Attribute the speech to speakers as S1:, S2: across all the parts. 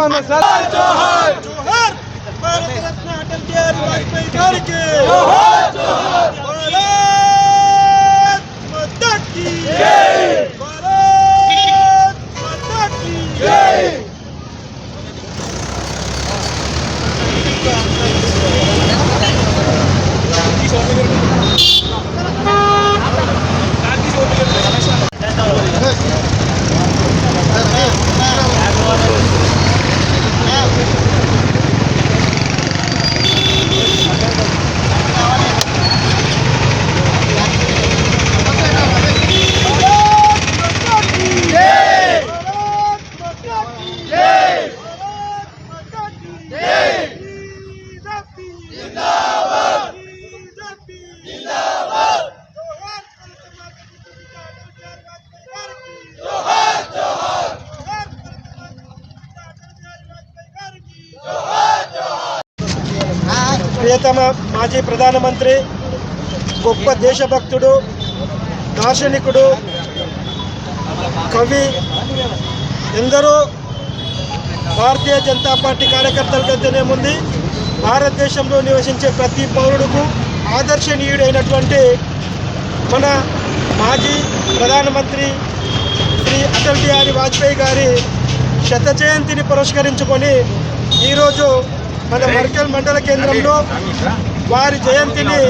S1: vamos a... దేశభక్తుడు దార్శనికుడు కవి ఎందరో భారతీయ జనతా పార్టీ కార్యకర్తలకైతేనేముంది భారతదేశంలో నివసించే ప్రతి పౌరుడుకు ఆదర్శనీయుడైనటువంటి మన మాజీ ప్రధానమంత్రి శ్రీ అటల్ బిహారీ వాజ్పేయి గారి శత జయంతిని పురస్కరించుకొని ఈరోజు మన మర్కల్ మండల కేంద్రంలో వారి జయంతిని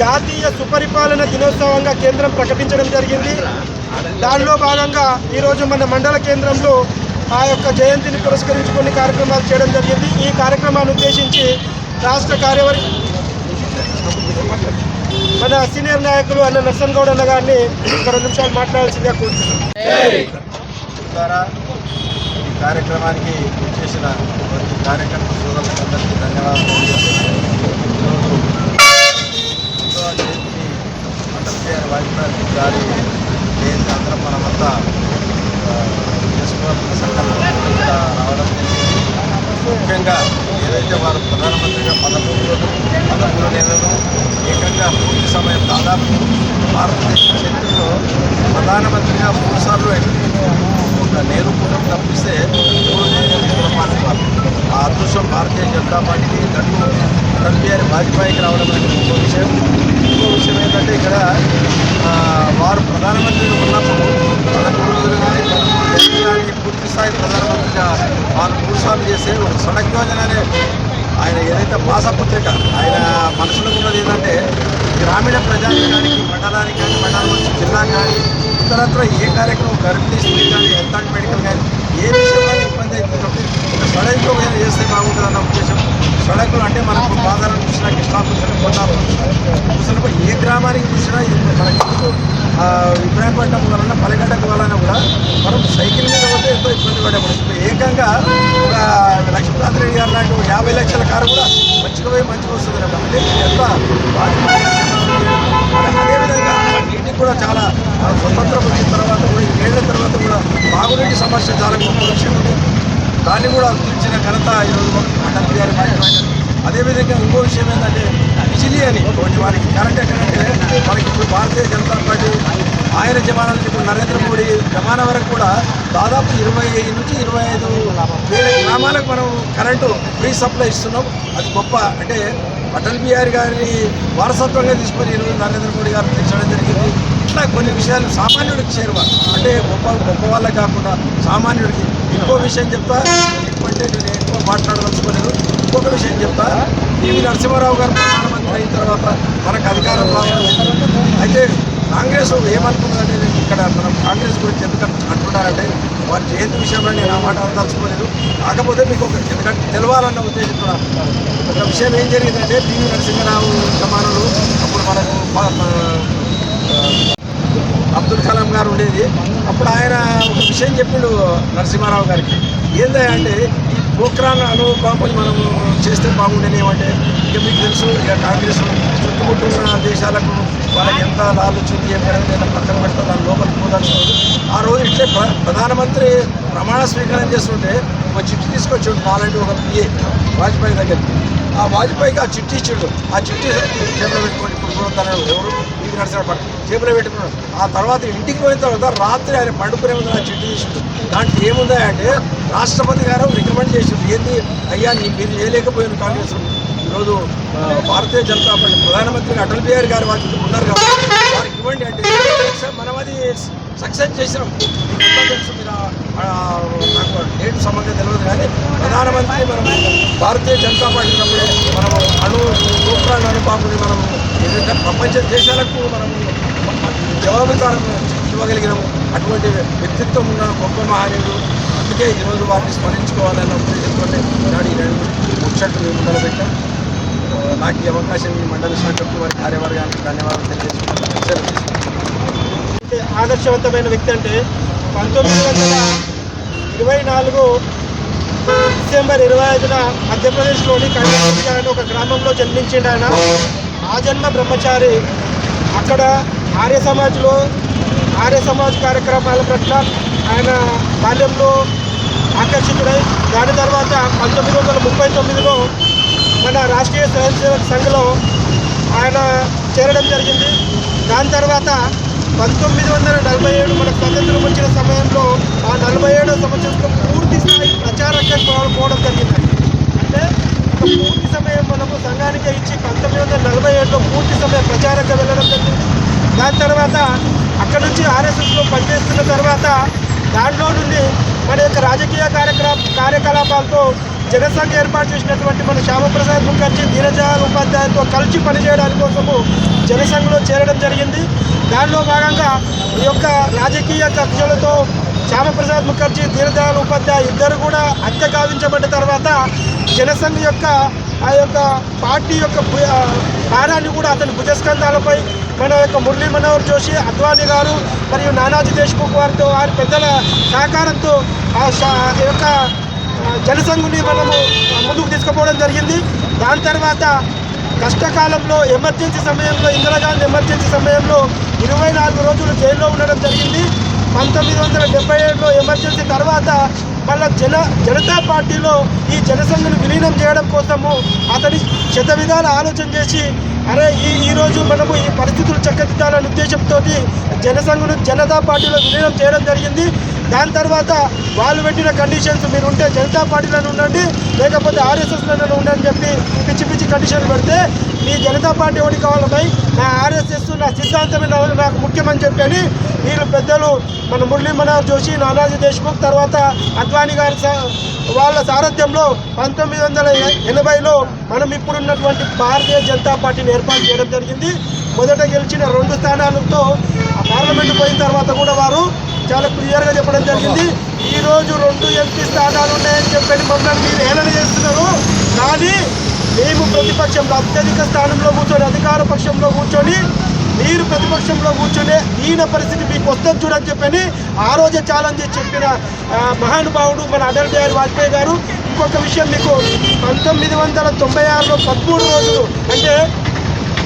S1: జాతీయ సుపరిపాలన దినోత్సవంగా కేంద్రం ప్రకటించడం జరిగింది. దానిలో భాగంగా ఈరోజు మన మండల కేంద్రంలో ఆ యొక్క జయంతిని పురస్కరించుకొని కార్యక్రమాలు చేయడం జరిగింది. ఈ కార్యక్రమాన్ని ఉద్దేశించి రాష్ట్ర కార్యవర్గ మన సీనియర్ నాయకులు అన్న నర్సన్ గౌడ్ అన్న గారిని ఒక రెండు నిమిషాలు మాట్లాడాల్సిందిగా కోరుతున్నాం.
S2: ద్వారా ఈ కార్యక్రమానికి చేసిన ప్రతి కార్యకర్త సోదరులందరికీ ధన్యవాదాలు ఈరోజు రెండవ జయంతి అటల్ వాజ్పేయి గారి జయంతి అందరం మనమంతా చేసుకోవాల్సిన సంకల్పం రావడం జరిగింది. ముఖ్యంగా ఏదైతే వారు ప్రధానమంత్రిగా పదమూడు రోజులు పదమూడు నెలలు ఏకంగా పూర్తి సమయం దాదాపు భారతదేశ చరిత్రలో ప్రధానమంత్రిగా మూడుసార్లు అయింది నేను కూడా తప్పిస్తే మూడు నెలలు ఆ అదృష్టం భారతీయ జనతా పార్టీకి గట్టు అటల్ బిహారీ వాజ్పేయికి రావడం అనేది ఇంకో విషయం. ఇంకో విషయం ఏంటంటే ఇక్కడ వారు ప్రధానమంత్రిగా ఉన్నప్పుడు పదకొండు రోజులు కానీ పదమూడు కానీ పూర్తి స్థాయి ప్రధానమంత్రిగా వారు మూడు చేసే ఒక సడక్ యోజన అనే ఆయన ఏదైతే మాసపత్రిక ఆయన మనసులో ఉన్నది ఏంటంటే గ్రామీణ ప్రజానికి కానీ మండలానికి కానీ మండలం నుంచి జిల్లా కానీ ఇతరత్ర ఏ కార్యక్రమం గర్భిణీ కానీ హెల్త్ అండ్ మెడికల్ కానీ ఏ విషయంలో ఇబ్బంది అవుతుంది ఒక సడక్ యోజన చేస్తే బాగుంటుంది అన్న ఉద్దేశం. సడకులు అంటే మనకు బాధాలను చూసినా కృష్ణా చూసినా కొండాపురం చూసినప్పుడు ఏ గ్రామానికి చూసినా ఇది మనకి ఇబ్రాహీంపట్నం వలన పల్లెగడ్డకు వలన కూడా మనం సైకిల్ మీద పోతే ఎంతో ఇబ్బంది పడేప్పుడు ఇప్పుడు ఏకంగా ఒక లక్ష్మీనాథ్ రెడ్డి గారు లాంటి యాభై లక్షల కారు కూడా మంచిగా పోయి మంచిగా వస్తుంది అంటే ఎంత వాజ్పేయి కూడా చాలా స్వతంత్రం వచ్చిన తర్వాత కూడా ఈ ఏళ్ళ తర్వాత కూడా బాగునీటి సమస్య చాలా గొప్ప విషయం ఉంది దాన్ని కూడా తీర్చిన ఘనత ఈరోజు అటల్ బిహారీ వాజ్పేయి అదేవిధంగా ఇంకో విషయం ఏంటంటే బిజిలీ అని ఒకటి వారికి కరెంట్ ఎక్కడంటే మనకి ఇప్పుడు భారతీయ జనతా పార్టీ ఆయన జమానా నుంచి ఇప్పుడు నరేంద్ర మోడీ జమానా వరకు కూడా దాదాపు ఇరవై నుంచి ఇరవై ఐదు వేల గ్రామాలకు మనం కరెంటు ఫ్రీ సప్లై ఇస్తున్నాం. అది గొప్ప అంటే అటల్ బిహారీ గారిని వారసత్వంగా తీసుకొని ఈరోజు నరేంద్ర మోడీ గారు తీర్చడం జరిగింది. అట్లా కొన్ని విషయాలు సామాన్యుడికి చేరువ అంటే గొప్ప గొప్ప వాళ్ళే కాకుండా సామాన్యుడికి ఇంకో విషయం చెప్తా. ఎక్కువంటే నేను ఎక్కువ మాట్లాడదలుచుకోలేదు. ఇంకొక విషయం చెప్తా. పివి నరసింహారావు గారు ప్రధానమంత్రి అయిన తర్వాత మనకు అధికారం రావాలి. అయితే కాంగ్రెస్ ఏమనుకుంటుందంటే ఇక్కడ మనం కాంగ్రెస్ గురించి ఎందుకు అంటున్నారంటే వారి జయంతి విషయంలో నేను ఆ మాట అనదలుచుకోలేదు. కాకపోతే మీకు ఒక ఎందుకంటే తెలవాలన్న ఉద్దేశం కూడా ఒక విషయం ఏం జరిగిందంటే పివి నరసింహారావు సమానులు అప్పుడు మనకు అబ్దుల్ కలాం గారు ఉండేది. అప్పుడు ఆయన ఒక విషయం చెప్పిండు నరసింహారావు గారికి. ఏందా అంటే ఈ పోఖ్రాన్ అణు మనం చేస్తే బాగుండేది ఏమంటే ఇక మీకు తెలుసు ఇక కాంగ్రెస్ చుట్టుముట్టున్న దేశాలకు వాళ్ళకి ఎంత లాలుచుంది ఏం పెరగలేదు పక్కన పెడతా దాని లోపలికి పోదాల్సి ఆ రోజు ఇట్లే ప్ర- ప్రధానమంత్రి ప్రమాణ స్వీకారం చేస్తుంటే ఒక చిట్టి తీసుకొచ్చి నాలుగు ఒక పిఏ వాజ్పేయి దగ్గరికి. ఆ వాజ్పేయికి ఆ చిట్టి ఇచ్చిండు. ఆ చిట్టి చేతిలో పెట్టుకొని ఇప్పుడు కూడా తన ఎవరు? ఇంటికి నడిచినప్పుడు పని జేబులో పెట్టుకున్నాడు. ఆ తర్వాత ఇంటికి పోయిన తర్వాత రాత్రి ఆయన పండుకునే ముందు చెట్టు చేసిండు దాంట్లో ఏముందా అంటే రాష్ట్రపతి గారు రికమెండ్ చేసిండు ఏంది అయ్యా నీ మీరు చేయలేకపోయాను కాంగ్రెస్. ఈరోజు భారతీయ జనతా పార్టీ ప్రధానమంత్రి అటల్ బిహారీ గారు వారికి ఉన్నారు కాబట్టి వారికి ఇవ్వండి అంటే మనం అది సక్సెస్ చేసినాం. తెలుసు మీరు నాకు డేట్ సంబంధం తెలియదు కానీ ప్రధానమంత్రి మనం భారతీయ జనతా పార్టీ ఉన్నప్పుడే మనం అణు సూత్రాన్ని అనుపాపుని మనం ఏదైతే ప్రపంచ దేశాలకు మనం జవాబుదారం ఇవ్వగలిగినాము అటువంటి వ్యక్తిత్వం ఉన్న గొప్ప మహనీయుడు అందుకే ఈరోజు వారిని స్మరించుకోవాలన్న ఉద్దేశంతో ఈనాడు ఈ రెండు ముచ్చట్లు మేము మొదలుపెట్టాం నాకు ఈ అవకాశం ఈ మండలి శాఖకు వారి కార్యవర్గానికి ధన్యవాదాలు తెలియజేసుకుంటున్నాను.
S1: ఆదర్శవంతమైన వ్యక్తి అంటే పంతొమ్మిది వందల ఇరవై నాలుగు డిసెంబర్ ఇరవై ఐదున మధ్యప్రదేశ్లోని కైలాస అనే ఒక గ్రామంలో జన్మించిండు ఆయన ఆ బ్రహ్మచారి అక్కడ ఆర్య సమాజ్లో ఆర్య సమాజ్ కార్యక్రమాల పట్ల ఆయన బాల్యంలో ఆకర్షితుడై దాని తర్వాత పంతొమ్మిది వందల ముప్పై తొమ్మిదిలో మన రాష్ట్రీయ స్వయం సేవక్ ఆయన చేరడం జరిగింది. దాని తర్వాత పంతొమ్మిది వందల నలభై ఏడు మనకు స్వతంత్రం వచ్చిన సమయంలో ఆ నలభై ఏడో సంవత్సరంలో పూర్తి స్థాయి ప్రచారంగా పోవడం జరిగింది. పూర్తి సమయం మనము సంఘానికి ఇచ్చి పంతొమ్మిది వందల నలభై ఏడులో పూర్తి సమయం ప్రచారంగా వెళ్ళడం జరిగింది. దాని తర్వాత అక్కడ నుంచి ఆర్ఎస్ఎస్లో పనిచేస్తున్న తర్వాత దాంట్లో నుండి మన యొక్క రాజకీయ కార్యక్రమ కార్యకలాపాలతో జనసంఘ ఏర్పాటు చేసినటువంటి మన శ్యామప్రసాద్ ముఖర్జీ దీనదయాళ్ ఉపాధ్యాయులతో కలిసి పనిచేయడానికి కోసము జనసంఘలో చేరడం జరిగింది. దానిలో భాగంగా ఈ యొక్క రాజకీయ కక్షలతో శ్యామప్రసాద్ ముఖర్జీ దీనదయాళ్ ఉపాధ్యాయ ఇద్దరు కూడా హత్య గావించబడ్డ తర్వాత జనసంఘ్ యొక్క ఆ యొక్క పార్టీ యొక్క భు- భారాన్ని కూడా అతని భుజస్కంధాలపై మన యొక్క మురళీ మనోహర్ జోషి అద్వానీ గారు మరియు నానాజీ దేశ్ముఖ్ వారితో వారి పెద్దల సహకారంతో ఆ ఆ యొక్క జనసంఘుని మనము ముందుకు తీసుకుపోవడం జరిగింది. దాని తర్వాత కష్టకాలంలో ఎమర్జెన్సీ సమయంలో ఇందిరాగాంధీ ఎమర్జెన్సీ సమయంలో ఇరవై నాలుగు రోజులు జైల్లో ఉండడం జరిగింది. పంతొమ్మిది వందల డెబ్బై ఏడులో ఎమర్జెన్సీ తర్వాత మళ్ళా జన జనతా పార్టీలో ఈ జనసంఘను విలీనం చేయడం కోసము అతని శత విధాల ఆలోచన చేసి అరే ఈ ఈరోజు మనము ఈ పరిస్థితులు చక్కదిద్దాలనే ఉద్దేశంతో జనసంఘను జనతా పార్టీలో విలీనం చేయడం జరిగింది. దాని తర్వాత వాళ్ళు పెట్టిన కండిషన్స్ మీరు ఉంటే జనతా పార్టీలను ఉండండి లేకపోతే ఆర్ఎస్ఎస్లను ఉండండి అని చెప్పి పిచ్చి పిచ్చి కండిషన్లు పెడితే మీ జనతా పార్టీ ఎవరికి కావాలపై నా ఆర్ఎస్ఎస్ నా సిద్ధాంతమే నాకు ముఖ్యమని చెప్పని వీళ్ళు పెద్దలు మన మురళీ మనోహర్ జోషి నానాజీ దేశ్ముఖ్ తర్వాత అద్వానీ గారి సా- వాళ్ళ సారథ్యంలో పంతొమ్మిది వందల ఎనభైలో మనం ఇప్పుడున్నటువంటి భారతీయ జనతా పార్టీని ఏర్పాటు చేయడం జరిగింది. మొదట గెలిచిన రెండు స్థానాలతో ఆ పార్లమెంట్ పోయిన తర్వాత కూడా వారు చాలా క్లియర్గా చెప్పడం జరిగింది. ఈరోజు రెండు ఎంపీ స్థానాలు ఉన్నాయని చెప్పని మమ్మల్ని మీరు హేళన చేస్తున్నారు. కానీ మేము ప్రతిపక్షంలో అత్యధిక స్థానంలో కూర్చొని అధికార పక్షంలో కూర్చొని మీరు ప్రతిపక్షంలో కూర్చొని ఈయన పరిస్థితి మీకు వస్తుంది చూడని చెప్పని ఆ రోజే ఛాలెంజ్ చేసి చెప్పిన మహానుభావుడు మన అటల్ బిహారీ వాజ్పేయి గారు. ఇంకొక విషయం మీకు పంతొమ్మిది వందల తొంభై ఆరులో పదమూడు రోజులు అంటే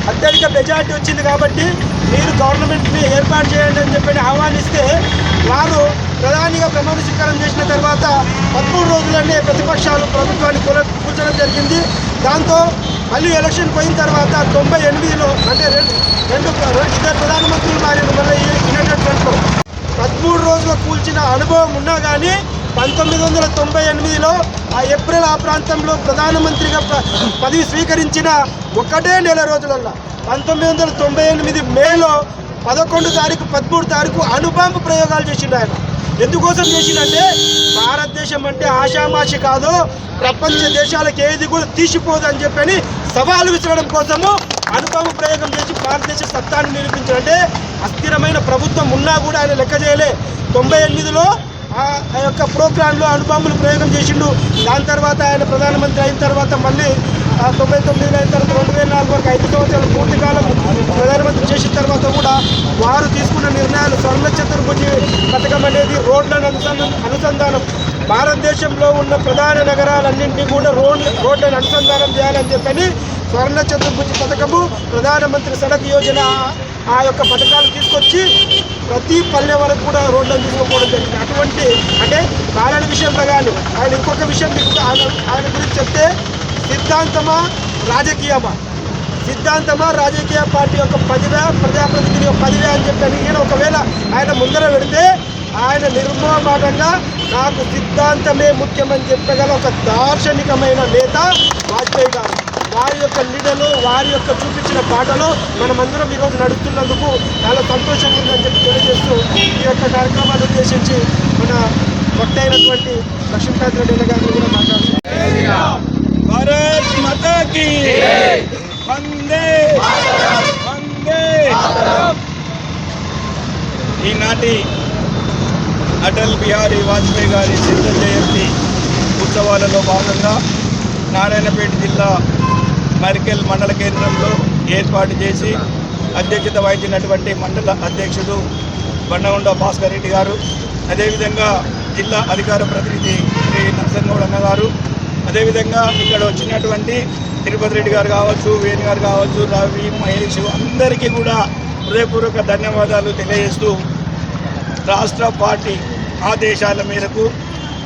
S1: అత్యధిక మెజార్టీ వచ్చింది కాబట్టి మీరు గవర్నమెంట్ని ఏర్పాటు చేయండి అని చెప్పి ఆహ్వానిస్తే వారు ప్రధానిగా ప్రమాణ స్వీకారం చేసిన తర్వాత పదమూడు రోజులనే ప్రతిపక్షాలు ప్రభుత్వాన్ని కూల కూర్చడం జరిగింది. దాంతో మళ్ళీ ఎలక్షన్ పోయిన తర్వాత తొంభై ఎనిమిదిలో అంటే రెండు రెండు ఇద్దరు ప్రధానమంత్రులు మారిన మళ్ళీ యునైటెడ్ ఫ్రంట్లో పదమూడు రోజులు కూల్చిన అనుభవం ఉన్నా కానీ పంతొమ్మిది వందల తొంభై ఎనిమిదిలో ఆ ఏప్రిల్ ఆ ప్రాంతంలో ప్రధానమంత్రిగా పదవి స్వీకరించిన ఒకటే నెల రోజులలో పంతొమ్మిది వందల తొంభై ఎనిమిది మేలో పదకొండు తారీఖు పదమూడు తారీఖు అణుబాంబు ప్రయోగాలు చేసిండు ఆయన. ఎందుకోసం చేసిందంటే భారతదేశం అంటే ఆషామాషి కాదు ప్రపంచ దేశాలకు ఏది కూడా తీసిపోదు అని చెప్పని సవాలు విసరడం కోసము అణుబాంబు ప్రయోగం చేసి భారతదేశ సత్తాన్ని నిరూపించాలంటే అస్థిరమైన ప్రభుత్వం ఉన్నా కూడా ఆయన లెక్క చేయలే. తొంభై ఎనిమిదిలో ఆ యొక్క ప్రోగ్రాంలో అణుబాంబులు ప్రయోగం చేసిండు. దాని తర్వాత ఆయన ప్రధానమంత్రి అయిన తర్వాత మళ్ళీ ఆ తొంభై తొమ్మిది అయిన తర్వాత రెండు వేల నాలుగు వరకు ఐదు సంవత్సరాలు పూర్తి కాలం ప్రధానమంత్రి చేసిన తర్వాత కూడా వారు తీసుకున్న నిర్ణయాలు స్వర్ణ చతుర్భుజి పథకం అనేది రోడ్లను అనుసంధానం అనుసంధానం. భారతదేశంలో ఉన్న ప్రధాన నగరాలన్నింటినీ కూడా రోడ్ రోడ్లను అనుసంధానం చేయాలని చెప్పని స్వర్ణ చతుర్భుజి పథకము ప్రధానమంత్రి సడక్ యోజన ఆ యొక్క పథకాలు తీసుకొచ్చి ప్రతి పల్లె వరకు కూడా రోడ్లను తీసుకుపోవడం జరిగింది. అటువంటి అంటే కారణ విషయంలో కానీ ఆయన ఇంకొక విషయం మీకు ఆయన ఆయన గురించి చెప్తే సిద్ధాంతమా రాజకీయమా? సిద్ధాంతమా రాజకీయ పార్టీ యొక్క పదివే ప్రజాప్రతినిధి యొక్క పదివే అని చెప్పి అని ఈయన ఒకవేళ ఆయన ముందర పెడితే ఆయన నిర్మోహమాటంగా నాకు సిద్ధాంతమే ముఖ్యమని చెప్పగల ఒక దార్శనికమైన నేత వాజ్పేయి గారు. వారి యొక్క లీడర్లు వారి యొక్క చూపించిన పాటలు మనమందరం ఈరోజు నడుస్తున్నందుకు చాలా సంతోషంగా ఉందని చెప్పి తెలియజేస్తూ ఈ యొక్క కార్యక్రమాన్ని ఉద్దేశించి మన కొట్టైనటువంటి అయినటువంటి లక్ష్మీకాంత్ రెడ్డి గారిని కూడా మాట్లాడుతున్నాం.
S3: భారత్ మతకి వందే వందే. ఈనాటి అటల్ బిహారీ వాజ్పేయి గారి శత జయంతి ఉత్సవాలలో భాగంగా నారాయణపేట జిల్లా మరికెల్ మండల కేంద్రంలో ఏర్పాటు చేసి అధ్యక్షత వహించినటువంటి మండల అధ్యక్షుడు బండగొండ భాస్కర్ రెడ్డి గారు అదేవిధంగా జిల్లా అధికార ప్రతినిధి శ్రీ నరసింహగౌడ్ అన్న గారు అదేవిధంగా ఇక్కడ వచ్చినటువంటి తిరుపతి రెడ్డి గారు కావచ్చు వేణు గారు కావచ్చు రవి మహేష్ అందరికీ కూడా హృదయపూర్వక ధన్యవాదాలు తెలియజేస్తూ రాష్ట్ర పార్టీ ఆదేశాల మేరకు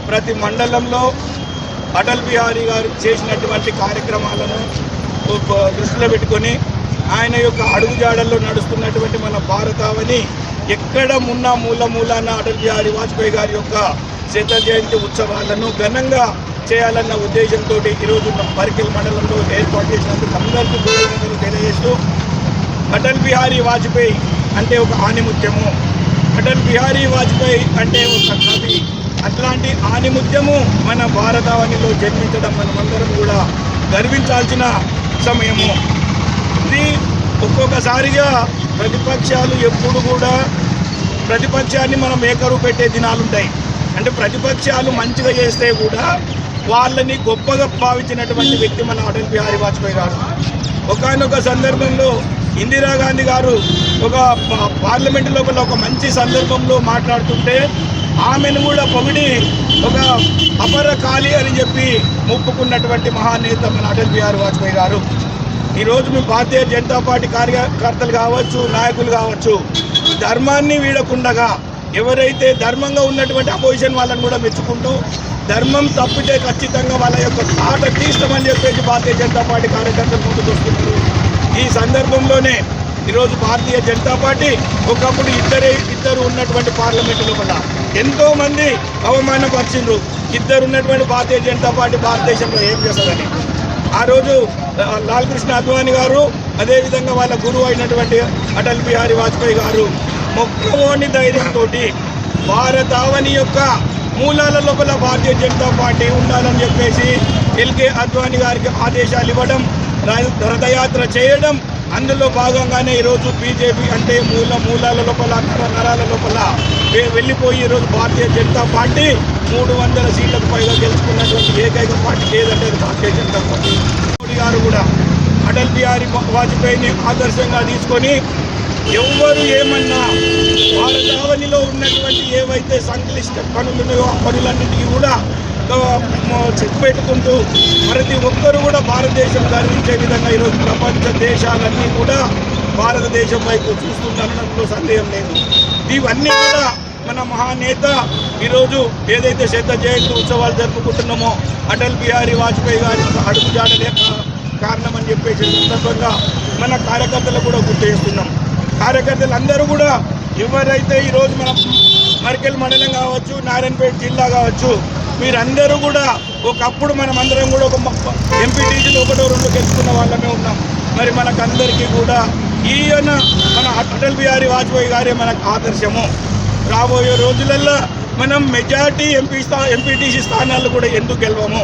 S3: ప్రతి మండలంలో అటల్ బిహారీ గారు చేసినటువంటి కార్యక్రమాలను దృష్టిలో పెట్టుకొని ఆయన యొక్క అడుగుజాడల్లో నడుస్తున్నటువంటి మన భారతావని ఎక్కడ మున్న మూల మూలాన అటల్ బిహారీ వాజ్పేయి గారి యొక్క శత జయంతి ఉత్సవాలను ఘనంగా చేయాలన్న ఉద్దేశంతో ఈరోజు పరికిల్ మండలంలో ఏర్పాటు చేసినందుకు అందరికీ కృతజ్ఞతలు తెలియజేస్తూ అటల్ బిహారీ వాజ్పేయి అంటే ఒక ఆనిముత్యము. అటల్ బిహారీ వాజ్పేయి అంటే ఒక కవి. అట్లాంటి ఆనిముత్యము మన భారతావనిలో జన్మించడం మనమందరం కూడా గర్వించాల్సిన సమయము. ఇది ఒక్కొక్కసారిగా ప్రతిపక్షాలు ఎప్పుడు కూడా ప్రతిపక్షాన్ని మనం ఏకరు పెట్టే దినాలు ఉంటాయి అంటే ప్రతిపక్షాలు మంచిగా చేస్తే కూడా వాళ్ళని గొప్పగా భావించినటువంటి వ్యక్తి మన అటల్ బిహారీ వాజ్పేయి గారు. ఒకనొక సందర్భంలో ఇందిరాగాంధీ గారు ఒక పా- పార్లమెంట్ లోపల ఒక మంచి సందర్భంలో మాట్లాడుతుంటే ఆమెను కూడా పొగిడి ఒక అపర ఖాళీ అని చెప్పి మొప్పుకున్నటువంటి మహానేత మన అటల్ బిహారీ వాజ్పేయి గారు. ఈరోజు మీ భారతీయ జనతా పార్టీ కార్యకర్తలు కావచ్చు నాయకులు కావచ్చు ధర్మాన్ని వీడకుండగా ఎవరైతే ధర్మంగా ఉన్నటువంటి అపోజిషన్ వాళ్ళని కూడా మెచ్చుకుంటూ ధర్మం తప్పితే ఖచ్చితంగా వాళ్ళ యొక్క తాట తీస్తామని చెప్పేసి భారతీయ జనతా పార్టీ కార్యకర్తలు ముందుకు వస్తున్నారు. ఈ సందర్భంలోనే ఈరోజు భారతీయ జనతా పార్టీ ఒకప్పుడు ఇద్దరే ఇద్దరు ఉన్నటువంటి పార్లమెంటులో కూడా ఎంతో మంది అవమానపరిచిండ్రు ఇద్దరు ఉన్నటువంటి భారతీయ జనతా పార్టీ భారతదేశంలో ఏం చేస్తుందని. ఆ రోజు ఆ, లాల్ కృష్ణ అద్వానీ గారు అదేవిధంగా వాళ్ళ గురువు అయినటువంటి అటల్ బిహారీ వాజ్పేయి గారు మొక్కవోని ధైర్యంతో భారతావని యొక్క మూలాల లోపల భారతీయ జనతా పార్టీ ఉండాలని చెప్పేసి ఎల్కే అద్వానీ గారికి ఆదేశాలు ఇవ్వడం రథయాత్ర చేయడం అందులో భాగంగానే ఈరోజు బీజేపీ అంటే మూల మూలాల లోపల నరాల లోపల వెళ్ళిపోయి ఈరోజు భారతీయ జనతా పార్టీ మూడు వందల సీట్లకు పైగా గెలుచుకున్నటువంటి ఏకైక పార్టీ ఏదంటే భారతీయ జనతా పార్టీ. మోడీ గారు కూడా అటల్ బిహారీ వాజ్పేయిని ఆదర్శంగా తీసుకొని ఎవ్వరు ఏమన్నా భారతావనిలో ఉన్నటువంటి ఏవైతే సంక్లిష్ట పనులు ఉన్నాయో ఆ పనులన్నిటికీ కూడా చెక్ పెట్టుకుంటూ ప్రతి ఒక్కరు కూడా భారతదేశం గర్వించే విధంగా ఈరోజు ప్రపంచ దేశాలన్నీ కూడా భారతదేశం వైపు చూస్తుందన్నట్లో సందేహం లేదు. ఇవన్నీ కూడా మన మహానేత ఈరోజు ఏదైతే శత జయంతి ఉత్సవాలు జరుపుకుంటున్నామో అటల్ బిహారీ వాజ్పేయి గారి అడుగు అడుగుజాడలే కా- కారణం అని చెప్పేసి సందర్భంగా మన కార్యకర్తలు కూడా గుర్తు చేస్తున్నాం. కార్యకర్తలు అందరూ కూడా ఎవరైతే ఈరోజు మనం మరికెల్ మండలం కావచ్చు నారాయణపేట జిల్లా కావచ్చు మీరందరూ కూడా ఒకప్పుడు మనం అందరం కూడా ఒక ఎంపీటీసీలు ఒకటో రెండు గెలుచుకున్న వాళ్ళమే ఉన్నాం. మరి మనకందరికీ కూడా ఈయన మన అటల్ బిహారీ వాజ్పేయి గారే మనకు ఆదర్శము. రాబోయే రోజులల్లో మనం మెజార్టీ ఎంపీ స్థా ఎంపీటీసీ స్థానాలు కూడా ఎందుకు గెలవము?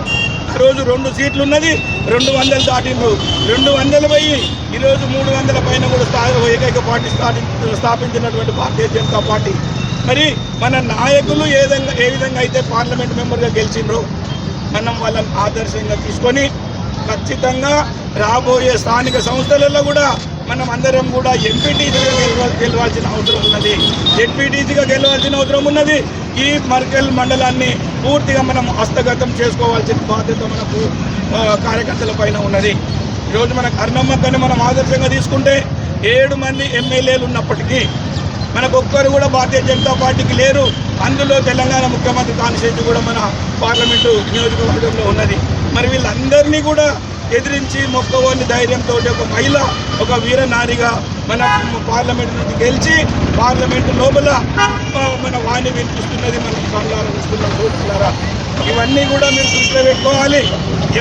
S3: ఆ రోజు రెండు సీట్లు ఉన్నది రెండు వందలు దాటిండ్రు. రెండు వందలు పోయి ఈరోజు మూడు వందల పైన కూడా స్థా ఏకైక పార్టీ స్థాపి స్థాపించినటువంటి భారతీయ జనతా పార్టీ. మరి మన నాయకులు ఏ విధంగా ఏ విధంగా అయితే పార్లమెంట్ మెంబర్గా గెలిచిండ్రో మనం వాళ్ళని ఆదర్శంగా తీసుకొని ఖచ్చితంగా రాబోయే స్థానిక సంస్థలలో కూడా మనం అందరం కూడా ఎంపీటీసీగా గెలవ గెలవాల్సిన అవసరం ఉన్నది. ఎంపీటీసీగా గెలవాల్సిన అవసరం ఉన్నది. ఈ మర్కల్ మండలాన్ని పూర్తిగా మనం హస్తగతం చేసుకోవాల్సిన బాధ్యత మనకు కార్యకర్తల పైన ఉన్నది. ఈరోజు మన కర్ణమ్మక్కని మనం ఆదర్శంగా తీసుకుంటే ఏడు మంది ఎమ్మెల్యేలు ఉన్నప్పటికీ మనకు ఒక్కరు కూడా భారతీయ జనతా పార్టీకి లేరు. అందులో తెలంగాణ ముఖ్యమంత్రి కాన్స్టిట్యూన్సీ కూడా మన పార్లమెంటు నియోజకవర్గంలో ఉన్నది. మరి వీళ్ళందరినీ కూడా ఎదిరించి మొక్కవోని ధైర్యంతో ఒక మహిళ ఒక వీర నారిగా మన పార్లమెంట్ నుంచి గెలిచి పార్లమెంట్ లోపల మన వాణి వినిపిస్తున్నది మన కళ్ళారా చూస్తున్న చూస్తున్నారా ఇవన్నీ కూడా మీరు దృష్టిలో పెట్టుకోవాలి.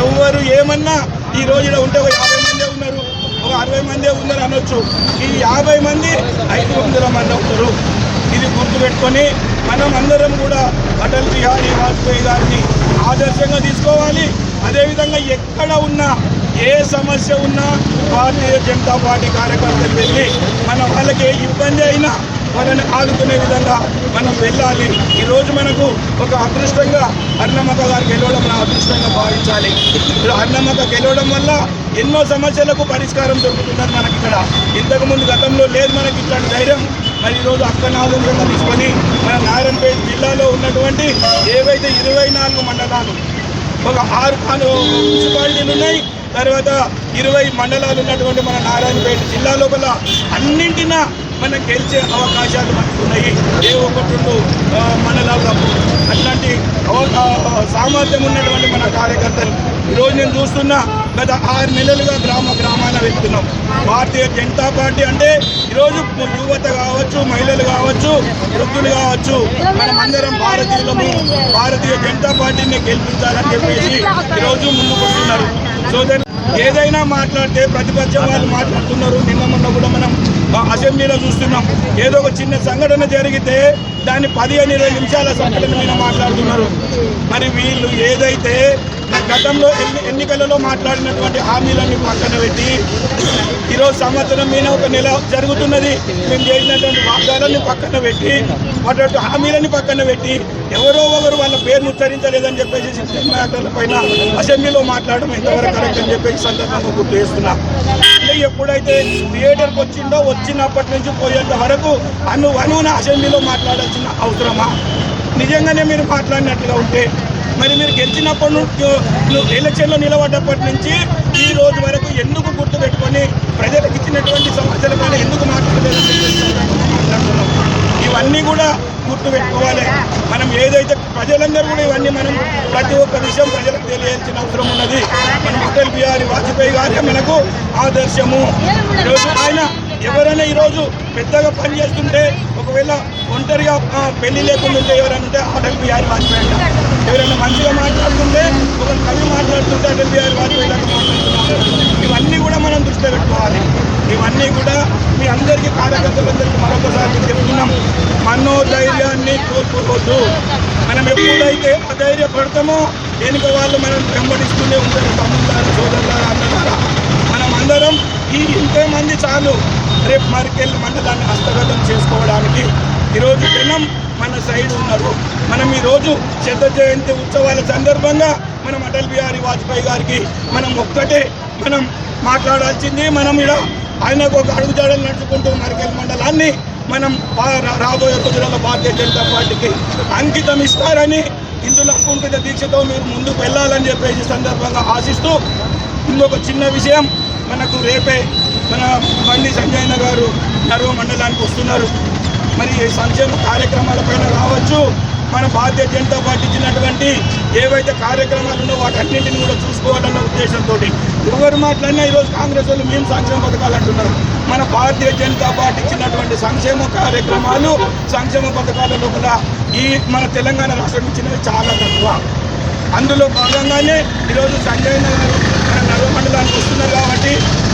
S3: ఎవరు ఏమన్నా ఈ రోజున ఉంటే ఒక యాభై మందే ఉన్నారు ఒక అరవై మందే ఉన్నారు అనొచ్చు. ఈ యాభై మంది ఐదు వందల మంది అవుతారు ఇది గుర్తుపెట్టుకొని మనం అందరం కూడా అటల్ బిహారీ వాజ్పేయి గారిని ఆదర్శంగా తీసుకోవాలి. అదేవిధంగా ఎక్కడ ఉన్నా ఏ సమస్య ఉన్నా భారతీయ జనతా పార్టీ కార్యకర్తలు వెళ్ళి మన వాళ్ళకి ఏ ఇబ్బంది అయినా వాళ్ళని ఆదుకునే విధంగా మనం వెళ్ళాలి. ఈరోజు మనకు ఒక అదృష్టంగా అన్నమ్మక గారు గెలవడం మన అదృష్టంగా భావించాలి. ఇప్పుడు గెలవడం వల్ల ఎన్నో సమస్యలకు పరిష్కారం దొరుకుతున్నది మనకి ఇక్కడ ఇంతకుముందు గతంలో లేదు మనకి ఇట్లాంటి ధైర్యం. మరి ఈరోజు అక్కన తీసుకొని మన నారాయణపేట జిల్లాలో ఉన్నటువంటి ఏవైతే ఇరవై నాలుగు మండలాలు ఒక ఆరు కాను మున్సిపాలిటీలు ఉన్నాయి తర్వాత ఇరవై మండలాలు ఉన్నటువంటి మన నారాయణపేట జిల్లా లోపల అన్నింటిన మనం గెలిచే అవకాశాలు మనకు ఉన్నాయి ఏ ఒకటి రెండు ఆ, అట్లాంటి సామర్థ్యం ఉన్నటువంటి మన కార్యకర్తలు. ఈరోజు నేను చూస్తున్నా గత ఆరు నెలలుగా గ్రామ గ్రామాన వెళ్తున్నాం. భారతీయ జనతా పార్టీ అంటే ఈరోజు యువత కావచ్చు మహిళలు కావచ్చు వృద్ధులు కావచ్చు మనమందరం భారతీయులము. భారతీయ జనతా పార్టీని గెలిపించాలని చెప్పేసి ఈరోజు ముందుకు వస్తున్నారు. సోదరు ఏదైనా మాట్లాడితే ప్రతిపక్షం వాళ్ళు మాట్లాడుతున్నారు. నిన్న మొన్న కూడా మనం అసెంబ్లీలో చూస్తున్నాం. ఏదో ఒక చిన్న సంఘటన జరిగితే దాన్ని పదిహేను ఇరవై నిమిషాల సంఘటన మీద మాట్లాడుతున్నారు. మరి వీళ్ళు ఏదైతే గతంలో ఎన్ని ఎన్నికలలో మాట్లాడినటువంటి హామీలన్నీ పక్కన పెట్టి ఈరోజు సంవత్సరం మీద ఒక నెల జరుగుతున్నది. మేము చేసినటువంటి వాగ్దానాన్ని పక్కన పెట్టి అటువంటి హామీలని పక్కన పెట్టి ఎవరో ఒకరు వాళ్ళ పేరును ఉచ్చరించలేదని చెప్పేసి సిస్టమ్ మ్యాటర్ల పైన అసెంబ్లీలో మాట్లాడడం ఎంతవరకు కరెక్ట్ అని చెప్పేసి సందర్భంగా గుర్తు చేస్తున్నా. అంటే ఎప్పుడైతే థియేటర్కి వచ్చిందో వచ్చినప్పటి నుంచి పోయేంత వరకు అను అనువున అసెంబ్లీలో మాట్లాడాల్సిన అవసరమా? నిజంగానే మీరు మాట్లాడినట్టుగా ఉంటే మరి మీరు గెలిచినప్పటి నుంచి ఎలక్షన్లో నిలబడ్డప్పటి నుంచి ఈ రోజు వరకు ఎందుకు గుర్తు పెట్టుకొని ప్రజలకు ఇచ్చినటువంటి సమస్యల పైన ఎందుకు మాట్లాడలేదు ఇవన్నీ కూడా గుర్తు పెట్టుకోవాలి. మనం ఏదైతే ప్రజలందరూ కూడా ఇవన్నీ మనం ప్రతి ఒక్క విషయం ప్రజలకు తెలియాల్సిన అవసరం ఉన్నది. మనం అటల్ బిహారీ వాజ్పేయి గారే మనకు ఆదర్శము. ఈరోజు ఆయన ఎవరైనా ఈరోజు పెద్దగా పని చేస్తుంటే ఒకవేళ ఒంటరిగా పెళ్ళి లేకుండా ఉంటే అటల్ బిహారీ వాజ్పేయి ఎవరైనా మంచిగా మాట్లాడుతుంటే ఒక కవి మాట్లాడుతుంటే అటల్ బిహారీ వాజ్పేయి ఇవన్నీ కూడా మనం దృష్టిలో పెట్టుకోవాలి. ఇవన్నీ కూడా మీ అందరికీ కార్యకర్తలందరికీ మరొకసారి చెప్తున్నాం. మనోధైర్యాన్ని కోల్పోవద్దు. మనం ఎప్పుడైతే అధైర్యపడతామో వెనుక వాళ్ళు మనం వెంబడిస్తూనే ఉంటారు. తమ్ముళ్ళారా సోదరులారా మనం అందరం ఈ ఇంతమంది చాలు. రేపు మరికెళ్ళి మండలాన్ని హస్తగతం చేసుకోవడానికి ఈరోజు జనం మన సైడ్ ఉన్నారు. మనం ఈరోజు శత జయంతి ఉత్సవాల సందర్భంగా మనం అటల్ బిహారీ వాజ్పేయి గారికి మనం ఒక్కటే మనం మాట్లాడాల్సింది మనం ఇలా ఆయనకు ఒక అడుగుజాడలు నడుచుకుంటూ మరికెల్ మండలాన్ని మనం రా- రాబోయే రోజులలో భారతీయ జనతా పార్టీకి అంకితం ఇస్తారని ఇందులో అంకుత దీక్షతో మీరు ముందుకు వెళ్ళాలని చెప్పేసి సందర్భంగా ఆశిస్తూ ఇంకొక చిన్న విషయం మనకు రేపే మన బండి సంజయన గారు నర్వ మండలానికి వస్తున్నారు. మరి సంక్షేమ కార్యక్రమాల పైన రావచ్చు. మన భారతీయ జనతా పార్టీ ఇచ్చినటువంటి ఏవైతే కార్యక్రమాలు ఉన్నాయో వాటన్నింటిని కూడా చూసుకోవాలన్న ఉద్దేశంతో ఎవరు మాట్లాడినా ఈరోజు కాంగ్రెస్ వాళ్ళు మేము సంక్షేమ పథకాలు అంటున్నారు. మన భారతీయ జనతా పార్టీ ఇచ్చినటువంటి సంక్షేమ కార్యక్రమాలు సంక్షేమ పథకాల లోపల ఈ మన తెలంగాణ రాష్ట్రం ఇచ్చినవి చాలా తక్కువ. అందులో భాగంగానే ఈరోజు సంజయ్ గారు మన నగర మండలానికి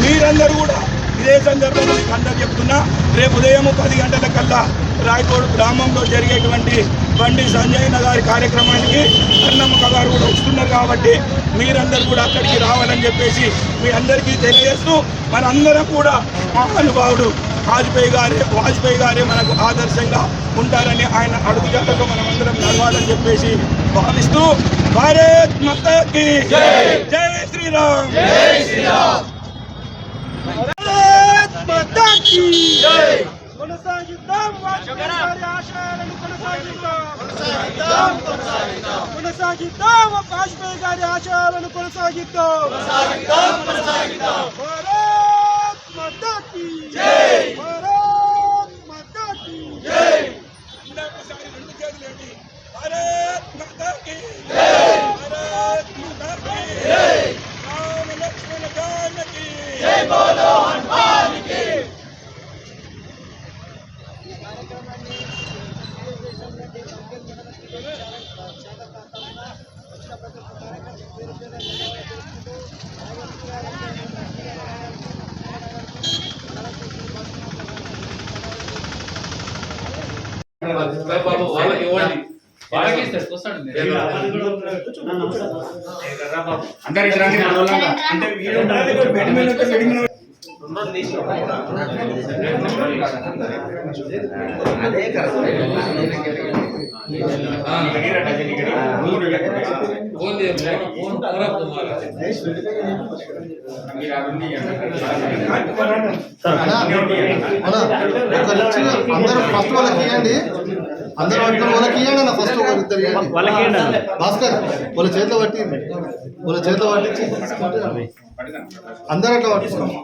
S3: మీరందరూ కూడా ఇదే సందర్భంలో మీకు అందరు చెప్తున్నా రేపు ఉదయం పది గంటల కల్లా రాయకోడు గ్రామంలో జరిగేటువంటి బండి సంజయ్ గారి కార్యక్రమానికి అన్నమ్మక గారు కూడా వస్తున్నారు కాబట్టి మీరందరూ కూడా అక్కడికి రావాలని చెప్పేసి మీ అందరికీ తెలియజేస్తూ మనందరం కూడా మహానుభావుడు వాజ్పేయి గారే వాజ్పేయి గారే మనకు ఆదర్శంగా ఉంటారని ఆయన అడుగుజాడలో మనం అందరం నడవాలని చెప్పేసి భావిస్తూ భారత్ మాతాకి జై శ్రీరామ్! జై శ్రీరామ్!
S1: కొనసాగిద్దాం వాజ్పేయి గారి ఆశయాలను కొనసాగిద్దాం కొనసాగిద్దాం వాజ్పేయి గారి ఆశయాలను కొనసాగిద్దాం భారత్ మాతా కీ భారత్ మాతా కీ
S3: ఇంకొకసారి రెండు చేతులు ఎత్తి, భారత్ మాతాకి భారత్ మాతాకి రామ లక్ష్మణ
S4: బాబు వాళ్ళకి ఇవ్వండి వాళ్ళకి ఇస్తారు కూర్చోండి మీరు.
S3: అందరు ఇటు రండి మనోళ్ళంతా. అంటే వీడు ఉండాలి, ఇక్కడ బెడ్ మీద ఉంటే బెడ్ మీద
S4: అదే
S5: అందరూ ఫస్ట్ వాళ్ళకి ఇవ్వండి అందరూ అంటారు వాళ్ళకి ఇవ్వండి అన్న ఫస్ట్ ఒకరిద్దరు ఇవ్వండి భాస్కర్ వాళ్ళ చేతిలో పట్టి వాళ్ళ చేతిలో పట్టించి అందరూ అట్లా పట్టుకోండి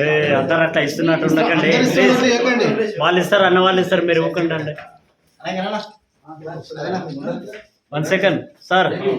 S6: ఏ, అందరు అట్లా ఇస్తున్నట్టు ఉండకండి వాళ్ళు ఇస్తారు అన్న వాళ్ళు ఇస్తారు మీరు ఇవ్వకండి అండి వన్ సెకండ్. సార్.
S3: రండి,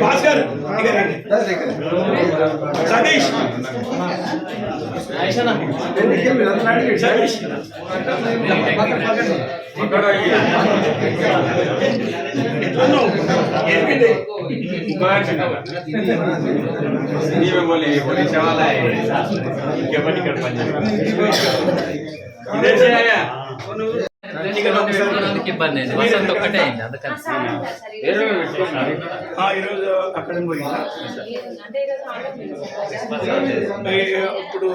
S3: భాస్కర్ మీద కృష్ణ.
S4: కుక్క కరిచింది
S3: ఏ భాస్కర్ ఇక్కడ రండి. సతీష్ సతీష్ ఎట్లున్నావు? ఏమైంది? ఇదే చేయాలా? ఇక్కడ
S4: పెట్టుకోవడానికి ఇబ్బంది అయింది. వసంత ఒక్కటే అయింది అందుకని.
S3: ఆ, ఈరోజు అక్కడ ఇప్పుడు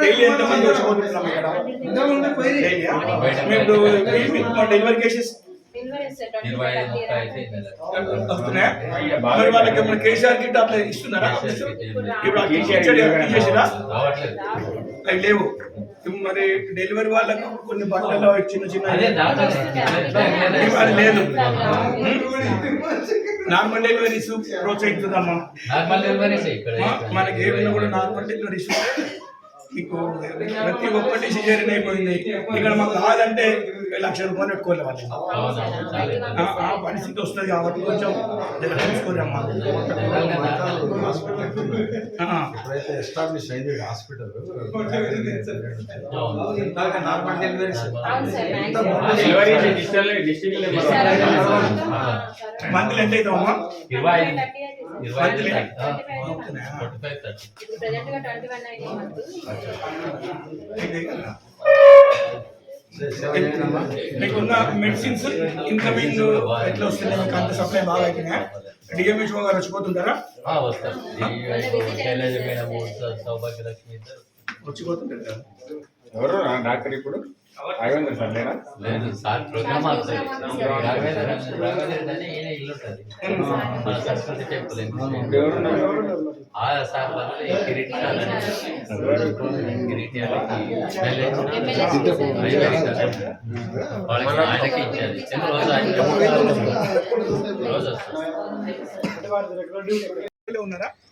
S3: డైలీ ఎంత మంది వచ్చిపోతున్నాం ఇక్కడ డెలివరీ కేసెస్? మరి వాళ్ళకి ఏమైనా కేసీఆర్ కిట్ అట్లా ఇస్తున్నారా? ఇప్పుడు లేవు. మరి డెలివరీ వాళ్ళకు కొన్ని బట్టలు చిన్న చిన్న లేదు. నార్మల్ డెలివరీస్ ప్రోత్సహిస్తుందమ్మా.
S4: నార్మల్ డెలివరీస్ ఇక్కడ
S3: మా- మనకి ఏమైనా కూడా నార్మల్ డెలివరీస్ మీకు ప్రతి ఒక్కటి సిజేరియన్ అయిపోయింది. ఇక్కడ మాకు కావాలంటే లక్ష రూపాయలు పెట్టుకోవాలి వాళ్ళు
S4: అవునవును చాలా
S3: ఆ- ఆ పరిస్థితి వస్తుంది కాబట్టి కొంచెం దగ్గర చూసుకోరు అమ్మా ఆ.
S2: ఇప్పుడైతే ఎస్టాబ్లిష్ అయింది హాస్పిటల్
S4: నార్మల్ డెలివరీస్
S3: మంత్లీ ఎంత అవుతామమ్మా
S4: ఇరవై ఐదు
S3: మీకున్న మెడిసిన్స్ ఇన్కమింగ్ ఎట్లా వస్తున్నాయి? అంత సప్లై బాగా అవుతున్నాయా డిఎంహెచ్ఓ గారు వచ్చిపోతుంటారా?
S4: వస్తారు ఇద్దరు.
S3: వచ్చిపోతుంటారు? కదా
S7: ఎవరు డాక్టర్ ఇప్పుడు? రాఘవేంద్ర సార్ లేరా?
S4: లేదు సార్ ప్రోగ్రామ్ అవుతుంది రాఘవేంద్ర రాఘవేంద్ర అని ఈయన ఇల్లు ఉంటుంది. మన సరస్వతి టెంపుల్
S7: ఇప్పుడు
S4: ఆయనకి ఇచ్చిన రోజు ఆయన రోజు
S3: ఉన్నారా?